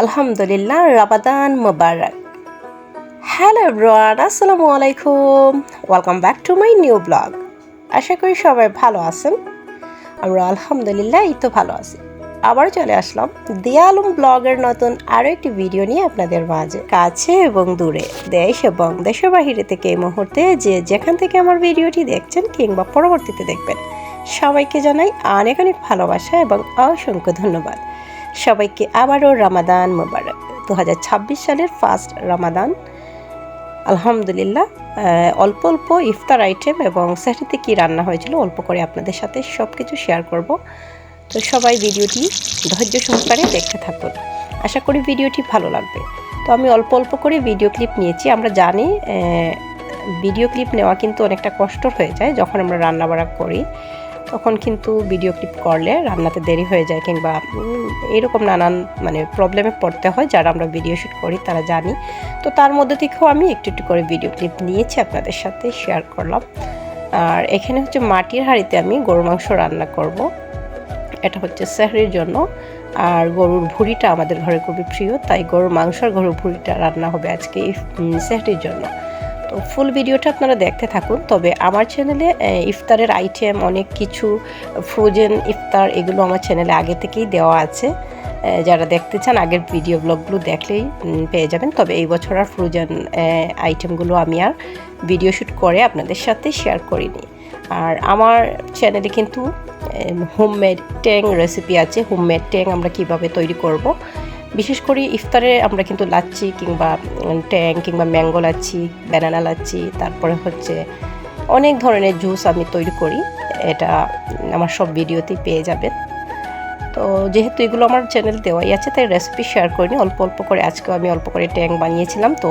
আলহামদুলিল্লাহ রাবাদান মোবারক। Hello everyone, আসসালামু আলাইকুম। Welcome back to my new blog. আশা করি সবাই ভালো আছেন। আমরা আলহামদুলিল্লাহ এই তো ভালো আছি। আবার চলে আসলাম দিয়ালুম ব্লগের নতুন আরও একটি ভিডিও নিয়ে আপনাদের মাঝে, কাছে এবং দূরে। দেশ এবং দেশের বাহিরে থেকে এই মুহূর্তে যে যেখান থেকে আমার ভিডিওটি দেখছেন কিংবা পরবর্তীতে দেখবেন, সবাইকে জানাই অনেক অনেক ভালোবাসা এবং অসংখ্য ধন্যবাদ। সবাইকে আবারও রামাদান মোবারক। দু হাজার ছাব্বিশ সালের ফার্স্ট রামাদান। আলহামদুলিল্লাহ অল্প অল্প ইফতার আইটেম এবং সেটাতে কী রান্না হয়েছিল অল্প করে আপনাদের সাথে সব কিছু শেয়ার করব। তো সবাই ভিডিওটি ধৈর্য সহকারে দেখতে থাকুন। আশা করি ভিডিওটি ভালো লাগবে। তো আমি অল্প অল্প করে ভিডিও ক্লিপ নিয়েছি। আমরা জানি ভিডিও ক্লিপ নেওয়া কিন্তু অনেকটা কষ্টর হয়ে যায় যখন আমরা রান্না বাড়া করি। তখন কিন্তু ভিডিও ক্লিপ করলে রান্নাতে দেরি হয়ে যায় কিংবা এরকম নানান মানে প্রবলেমে পড়তে হয় যারা আমরা ভিডিও শ্যুট করি তারা জানি। তো তার মধ্যে থেকেও আমি একটু একটু করে ভিডিও ক্লিপ নিয়েছি আপনাদের সাথে শেয়ার করলাম। আর এখানে হচ্ছে মাটির হাঁড়িতে আমি গরুর মাংস রান্না করব। এটা হচ্ছে সেহরির জন্য। আর গরুর ভুঁড়িটা আমাদের ঘরে খুবই প্রিয় তাই গরুর মাংস আর গরুর ভুঁড়িটা রান্না হবে আজকে এই উম, সেহরির জন্য। ফুল ভিডিওটা আপনারা দেখতে থাকুন। তবে আমার চ্যানেলে ইফতারের আইটেম অনেক কিছু ফ্রোজেন ইফতার এগুলো আমার চ্যানেলে আগে থেকেই দেওয়া আছে। যারা দেখতে চান, আগের ভিডিও ব্লগগুলো দেখলেই পেয়ে যাবেন। তবে এই বছর আর ফ্রোজেন আইটেমগুলো আমি আর ভিডিও শ্যুট করে আপনাদের সাথে শেয়ার করিনি। আর আমার চ্যানেলে কিন্তু হোমমেড ট্যাং রেসিপি আছে। হোমমেড ট্যাং আমরা কীভাবে তৈরি করব বিশেষ করে ইফতারে আমরা কিন্তু লাচ্ছি কিংবা ট্যাং কিংবা ম্যাঙ্গো লাচ্ছি, ব্যানানা লাচ্ছি, তারপরে হচ্ছে অনেক ধরনের জুস আমি তৈরি করি। এটা আমার সব ভিডিওতেই পেয়ে যাবেন। তো যেহেতু এগুলো আমার চ্যানেল দেওয়াই আছে, তাই রেসিপি শেয়ার করিনি। অল্প অল্প করে আজকেও আমি অল্প করে ট্যাং বানিয়েছিলাম। তো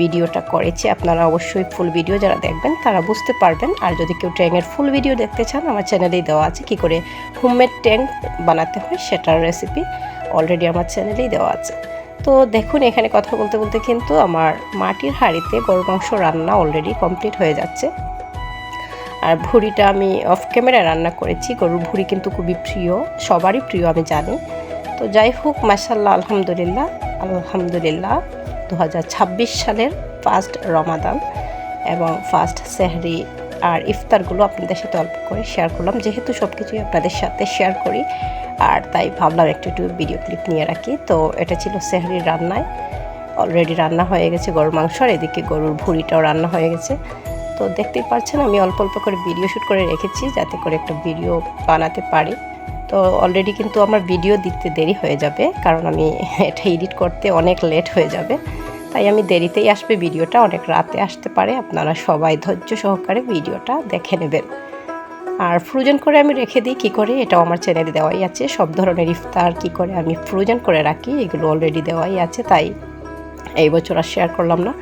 ভিডিওটা করেছি। আপনারা অবশ্যই ফুল ভিডিও যারা দেখবেন, তারা বুঝতে পারবেন। আর যদি কেউ ট্যাংয়ের ফুল ভিডিও দেখতে চান, আমার চ্যানেলেই দেওয়া আছে। কি করে হোমমেড ট্যাং বানাতে হয়, সেটার রেসিপি অলরেডি আমার চ্যানেলেই দেওয়া আছে। তো দেখুন, এখানে কথা বলতে বলতে কিন্তু আমার মাটির হাঁড়িতে গরু মাংস রান্না অলরেডি কমপ্লিট হয়ে যাচ্ছে। আর ভুড়িটা আমি অফ ক্যামেরায় রান্না করেছি। গরুর ভুড়ি কিন্তু খুবই প্রিয়, সবারই প্রিয় আমি জানি। তো যাই হোক মাসাল্লাহ আলহামদুলিল্লাহ আলহামদুলিল্লাহ দু হাজার ছাব্বিশ সালের ফার্স্ট রমাদান এবং ফার্স্ট সেহরি আর ইফতারগুলো আপনাদের সাথে অল্প করে শেয়ার করলাম। যেহেতু সব কিছুই আপনাদের সাথে শেয়ার করি আর তাই ভাবলাম একটু একটু ভিডিও ক্লিপ নিয়ে রাখি। তো এটা ছিল সেহরির রান্নায়। অলরেডি রান্না হয়ে গেছে গরুর মাংস, আর এদিকে গরুর ভুড়িটাও রান্না হয়ে গেছে। তো দেখতেই পাচ্ছেন, আমি অল্প অল্প করে ভিডিও শ্যুট করে রেখেছি যাতে করে একটা ভিডিও বানাতে পারি। তো অলরেডি কিন্তু আমার ভিডিও দিতে দেরি হয়ে যাবে, কারণ আমি এটা এডিট করতে অনেক লেট হয়ে যাবে। তাই আমি দেরিতেই আসবে ভিডিওটা অনেক রাতে আসতে পারে। আপনারা সবাই ধৈর্য সহকারে ভিডিওটা দেখে নেবেন। আর ফ্রোজেন করে আমি রেখে দিই, কী করে? এটাও আমার চ্যানেলে দেওয়াই আছে। সব ধরনের ইফতার কী করে আমি ফ্রোজেন করে রাখি, এগুলো অলরেডি দেওয়াই আছে, তাই এই বছর আর শেয়ার করলাম না।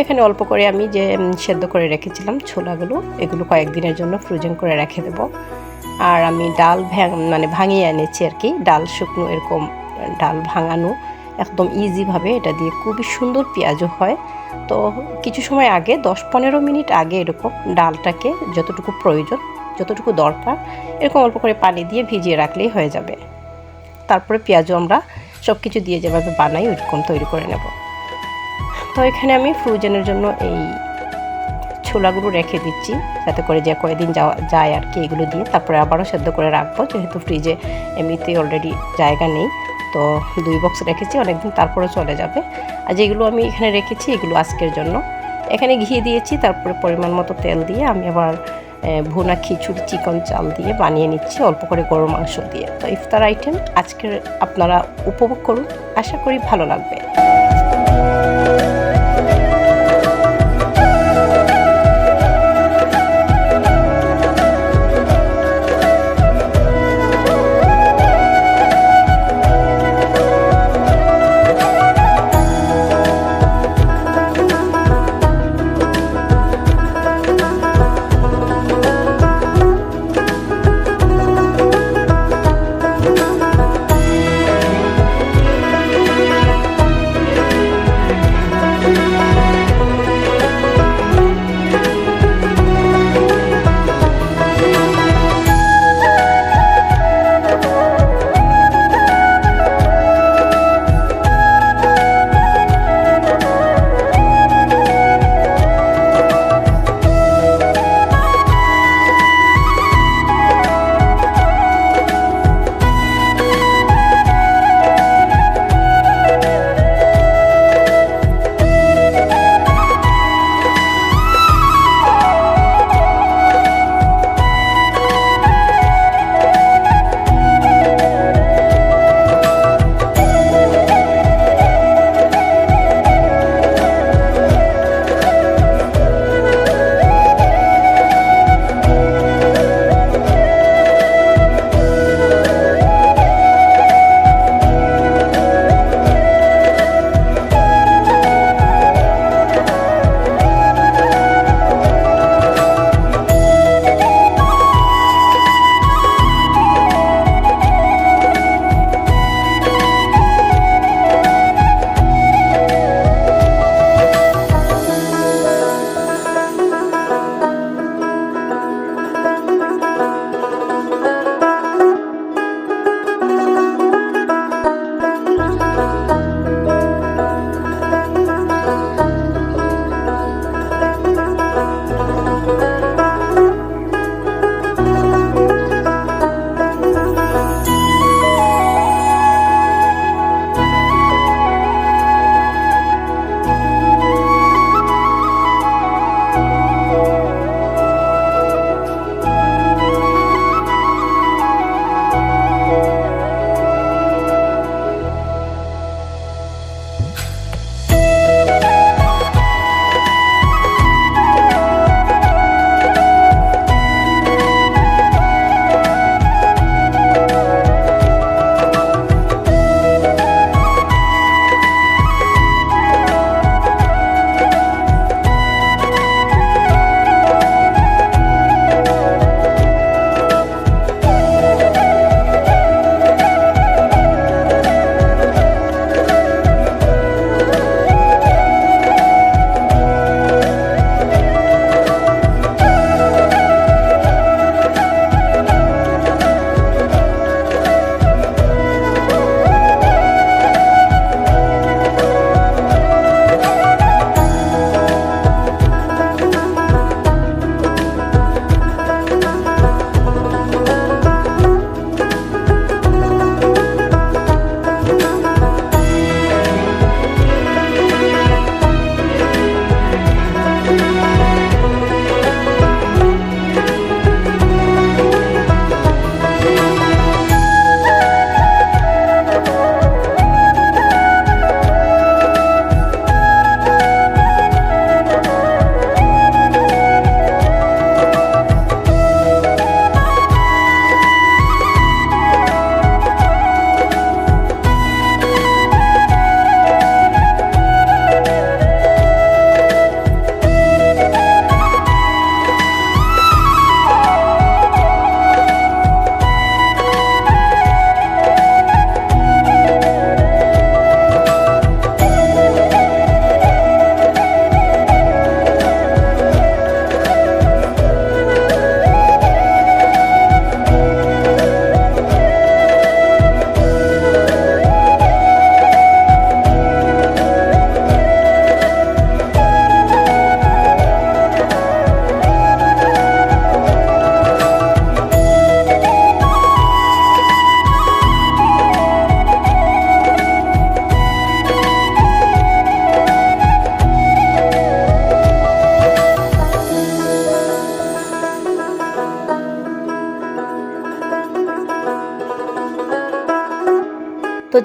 এখানে অল্প করে আমি যে সেদ্ধ করে রেখেছিলাম ছোলাগুলো, এগুলো কয়েকদিনের জন্য ফ্রোজেন করে রেখে দেব। আর আমি ডাল মানে ভাঙিয়ে এনেছি আর কি, ডাল শুকনো এরকম ডাল ভাঙানো, একদম ইজিভাবে এটা দিয়ে খুবই সুন্দর পেঁয়াজও হয়। তো কিছু সময় আগে, দশ পনেরো মিনিট আগে এরকম ডালটাকে যতটুকু প্রয়োজন যতটুকু দরকার, এরকম অল্প করে পানি দিয়ে ভিজিয়ে রাখলেই হয়ে যাবে। তারপরে পেঁয়াজও আমরা সব কিছু দিয়ে যেভাবে বানাই, ওইরকম তৈরি করে নেব। তো এখানে আমি ফ্রোজেনের জন্য এই ছোলাগুলো রেখে দিচ্ছি, যাতে করে যে কয়েকদিন যাওয়া যায় আর কি এগুলো দিয়ে। তারপরে আবারও সেদ্ধ করে রাখব, যেহেতু ফ্রিজে এমনিতেই অলরেডি জায়গা নেই। তো দুই বক্স রেখেছি, অনেকদিন তারপরে চলে যাবে। আর যেগুলো আমি এখানে রেখেছি, এগুলো আজকের জন্য। এখানে ঘি দিয়েছি, তারপরে পরিমাণ মতো তেল দিয়ে আমি আবার ভুনা খিচুড়ি চিকন চাল দিয়ে বানিয়ে নিচ্ছি, অল্প করে গরম মাংস দিয়ে। তো ইফতার আইটেম আজকের আপনারা উপভোগ করুন। আশা করি ভালো লাগবে।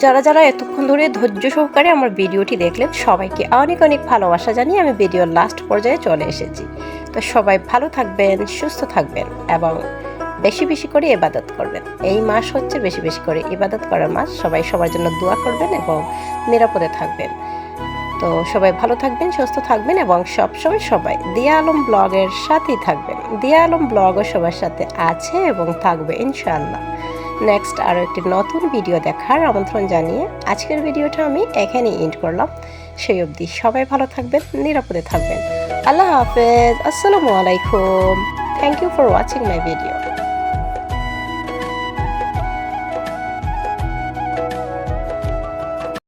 যারা যারা এতক্ষণ ধরে ধৈর্য সহকারে আমার ভিডিওটি দেখলেন, সবাইকে অনেক অনেক ভালোবাসা জানিয়ে আমি ভিডিওর লাস্ট পর্যায়ে চলে এসেছি। তো সবাই ভালো থাকবেন, সুস্থ থাকবেন এবং বেশি বেশি করে ইবাদত করবেন। এই মাস হচ্ছে বেশি বেশি করে ইবাদত করার মাস। সবাই সবার জন্য দোয়া করবেন এবং নিরাপদে থাকবেন। তো সবাই ভালো থাকবেন, সুস্থ থাকবেন এবং সবসময় সবাই দিয়া আলম ব্লগের সাথেই থাকবেন। দিয়া আলম ব্লগও সবার সাথে আছে এবং থাকবে, ইনশাআল্লাহ। নেক্সট আরও একটি নতুন ভিডিও দেখার আমন্ত্রণ জানিয়ে আজকের ভিডিওটা আমি এখানেই এন্ড করলাম। সেই অবধি সবাই ভালো থাকবেন, নিরাপদে থাকবেন। আল্লাহ হাফেজ, আসসালামু আলাইকুম। Thank you for watching my video